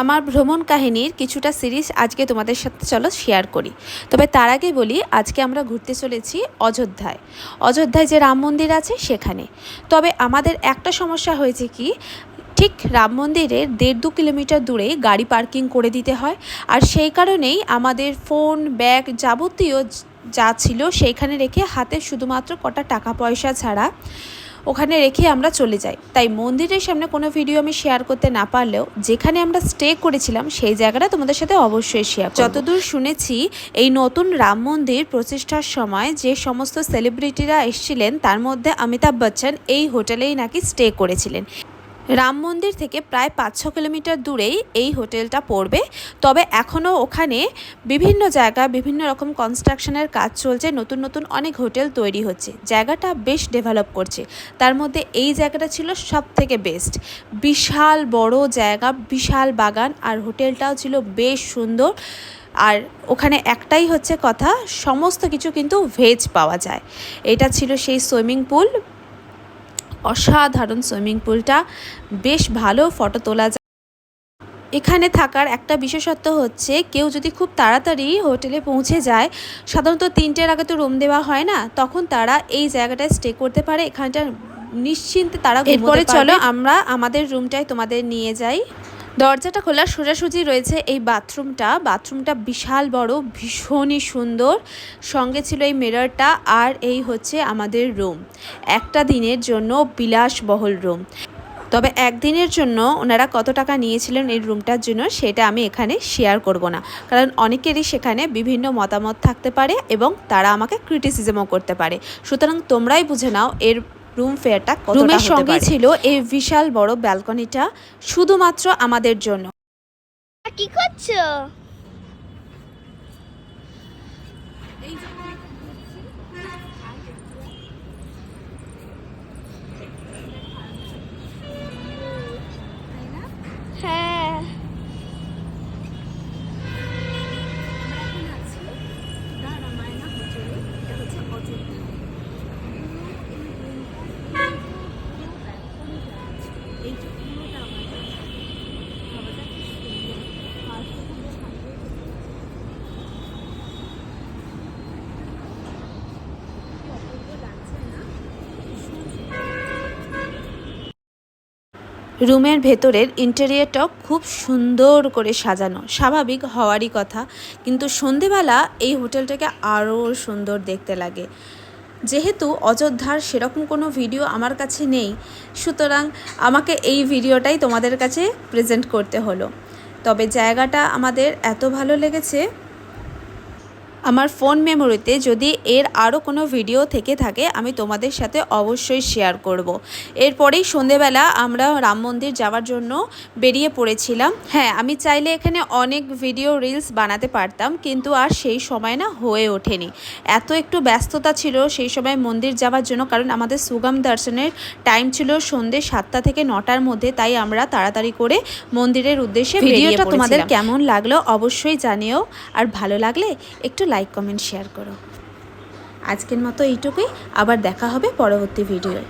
আমার ভ্রমণ কাহিনীর কিছুটা সিরিজ আজকে তোমাদের সাথে চলো শেয়ার করি। তবে তার আগে বলি, আজকে আমরা ঘুরতে চলেছি অযোধ্যায়। অযোধ্যায় যে রাম মন্দির আছে সেখানে। তবে আমাদের একটা সমস্যা হয়েছে কি, ঠিক রাম মন্দিরের দেড় দু কিলোমিটার দূরে গাড়ি পার্কিং করে দিতে হয়। আর সেই কারণেই আমাদের ফোন, ব্যাগ যাবতীয় যা ছিল সেইখানে রেখে হাতে শুধুমাত্র কটা টাকা পয়সা ছাড়া ওখানে রেখে আমরা চলে যাই। তাই মন্দিরের সামনে কোনো ভিডিও আমি শেয়ার করতে না পারলেও যেখানে আমরা স্টে করেছিলাম, সেই জায়গাটা তোমাদের সাথে অবশ্যই শেয়ার যতদূর শুনেছি, এই নতুন রাম মন্দির প্রতিষ্ঠার সময় যে সমস্ত সেলিব্রিটিরা এসেছিলেন, তার মধ্যে অমিতাভ বচ্চন এই হোটেলেই নাকি স্টে করেছিলেন। রাম মন্দির থেকে প্রায় পাঁচ ছ কিলোমিটার দূরেই এই হোটেলটা পড়বে। তবে এখনও ওখানে বিভিন্ন জায়গা, বিভিন্ন রকম কনস্ট্রাকশনের কাজ চলছে। নতুন নতুন অনেক হোটেল তৈরি হচ্ছে। জায়গাটা বেশ ডেভেলপ করছে। তার মধ্যে এই জায়গাটা ছিল সব থেকে বেস্ট বিশাল বড় জায়গা, বিশাল বাগান আর হোটেলটাও ছিল বেশ সুন্দর। আর ওখানে একটাই হচ্ছে কথা, সমস্ত কিছু কিন্তু ভেজ পাওয়া যায়। এটা ছিল সেই সুইমিং পুল অসাধারণ সুইমিং পুলটা। বেশ ভালো ফটো তোলা যায়। এখানে থাকার একটা বিশেষত্ব হচ্ছে কেউ যদি খুব তাড়াতাড়ি হোটেলে পৌঁছে যায় সাধারণত তিনটের আগে তো রুম দেওয়া হয় না তখন তারা এই জায়গাটায় স্টে করতে পারে। এখানটা নিশ্চিন্তে তারা এরপরে চলো আমরা আমাদের রুমটায় তোমাদের নিয়ে যাই। দরজাটা খোলা সোজাসুজি রয়েছে এই বাথরুমটা। বাথরুমটা বিশাল বড়, ভীষণই সুন্দর। সঙ্গে ছিল এই মিররটা আর এই হচ্ছে আমাদের রুম। একটা দিনের জন্য বিলাসবহুল রুম। তবে একদিনের জন্য ওনারা কত টাকা নিয়েছিলেন এই রুমটার জন্য সেটা আমি এখানে শেয়ার করব না। কারণ অনেকেরই সেখানে বিভিন্ন মতামত থাকতে পারে এবং তারা আমাকে ক্রিটিসিজমও করতে পারে। সুতরাং তোমরাই বুঝে নাও এর রুম ফেয়ারটা রুমের সঙ্গে ছিল এই বিশাল বড় ব্যালকনিটা শুধুমাত্র আমাদের জন্য। কি করছ? রুমের ভেতরের ইন্টেরিয়রটাও খুব সুন্দর করে সাজানো। স্বাভাবিক হওয়ারই কথা, কিন্তু সন্ধেবেলা এই হোটেলটাকে আরও সুন্দর দেখতে লাগে। যেহেতু অযোধ্যার সেরকম কোনো ভিডিও আমার কাছে নেই, সুতরাং আমাকে এই ভিডিওটাই তোমাদের কাছে প্রেজেন্ট করতে হলো। তবে জায়গাটা আমাদের এত ভালো লেগেছে আমার ফোন মেমোরিতে যদি এর আরও কোনো ভিডিও থেকে থাকে আমি তোমাদের সাথে অবশ্যই শেয়ার করব। এরপরেই সন্ধেবেলা আমরা রাম মন্দির যাওয়ার জন্য বেরিয়ে পড়েছিলাম। হ্যাঁ আমি চাইলে এখানে অনেক ভিডিও রিলস বানাতে পারতাম কিন্তু আর সেই সময় না হয়ে ওঠেনি। এত একটু ব্যস্ততা ছিল সেই সময় মন্দির যাওয়ার জন্য কারণ আমাদের সুগম দর্শনের টাইম ছিল সন্ধ্যে সাতটা থেকে নটার মধ্যে তাই আমরা তাড়াতাড়ি করে মন্দিরের উদ্দেশ্যে ভিডিওটা তোমাদের কেমন লাগল অবশ্যই জানিও আর ভালো লাগলে একটু লাইক কমেন্ট শেয়ার করো। আজকের মতো এইটুকুই। আবার দেখা হবে পরবর্তী ভিডিওয়।